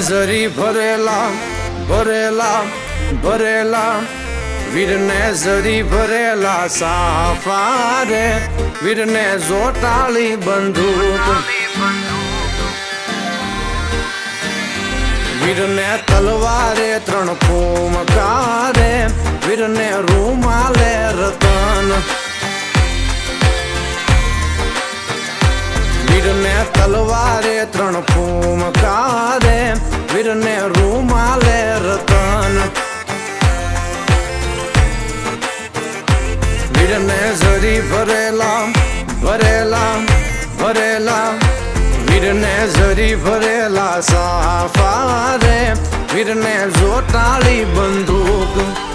ઝરી ભરેલા ભરેલા ભરેલા. વીરને ઝરી ભરેલા સાફા રે વીરને જોટાળી બંદૂક. વીરને તલવારે ત્રણ ફોમકારે વીરને રૂમાલે રતન. વીરને તલવારે ત્રણ ફૂમકારે વીરને રૂમાલે રતન. વીરને ઝરી ભરેલા ભરેલા ભરેલા. વીરને ઝરી ભરેલા સાફા રે વીરને જોટાળી બંદૂક.